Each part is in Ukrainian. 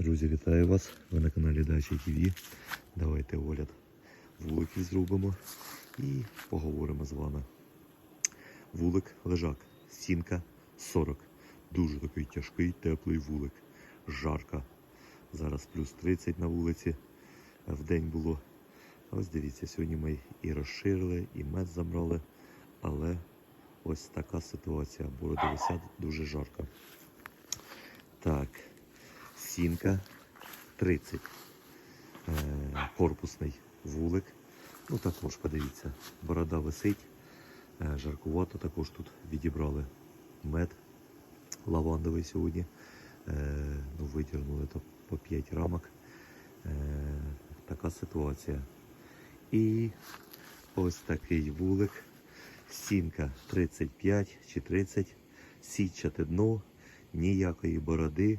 Друзі, вітаю вас! Ви на каналі Дача ТВ. Давайте огляд вуликів зробимо і поговоримо з вами. Вулик лежак, стінка 40. Дуже такий тяжкий, теплий вулик. Жарка. Зараз плюс 30 на вулиці. В день було. Ось дивіться, сьогодні ми і розширили, і мед забрали. Але ось така ситуація. Бороди висять дуже жарко. Так, сінка 30. Е, корпусний вулик. Ну також подивіться, борода висить. Е, жаркувато також тут відібрали мед лавандовий сьогодні. Е, ну, видірнули то по 5 рамок. Така ситуація. І ось такий вулик. Стінка 35 чи 30. Січате дно, ніякої бороди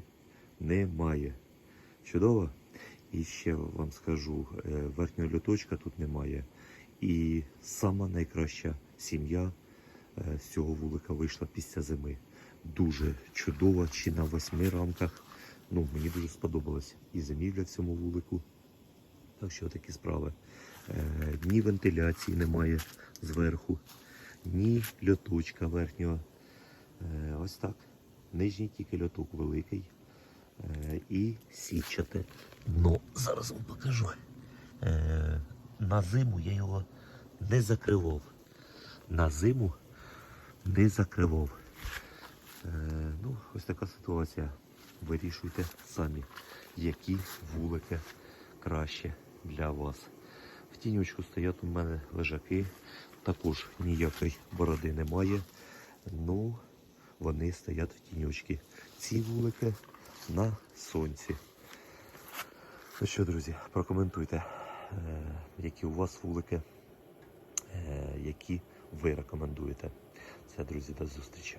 немає. Чудово? І ще вам скажу, е, верхнього льоточка тут немає. І сама найкраща сім'я е, з цього вулика вийшла після зими. Дуже чудова, чи на восьми рамках. Ну, мені дуже сподобалось і зимівля в цьому вулику. Так що такі справи. Е, ні вентиляції немає зверху, ні льоточка верхнього. Ось так. Нижній тільки льоток великий. І січате. Ну, зараз вам покажу. Е, на зиму я його не закривав. На зиму не закривав. Е, ну, ось така ситуація. Вирішуйте самі, які вулики краще для вас. В тінючку стоять у мене лежаки. Також ніякої бороди немає. Ну, вони стоять в тінючці. Ці вулики на сонці. Ну що, друзі, прокоментуйте, е, які у вас вулики, е, які ви рекомендуєте. Це, друзі, до зустрічі.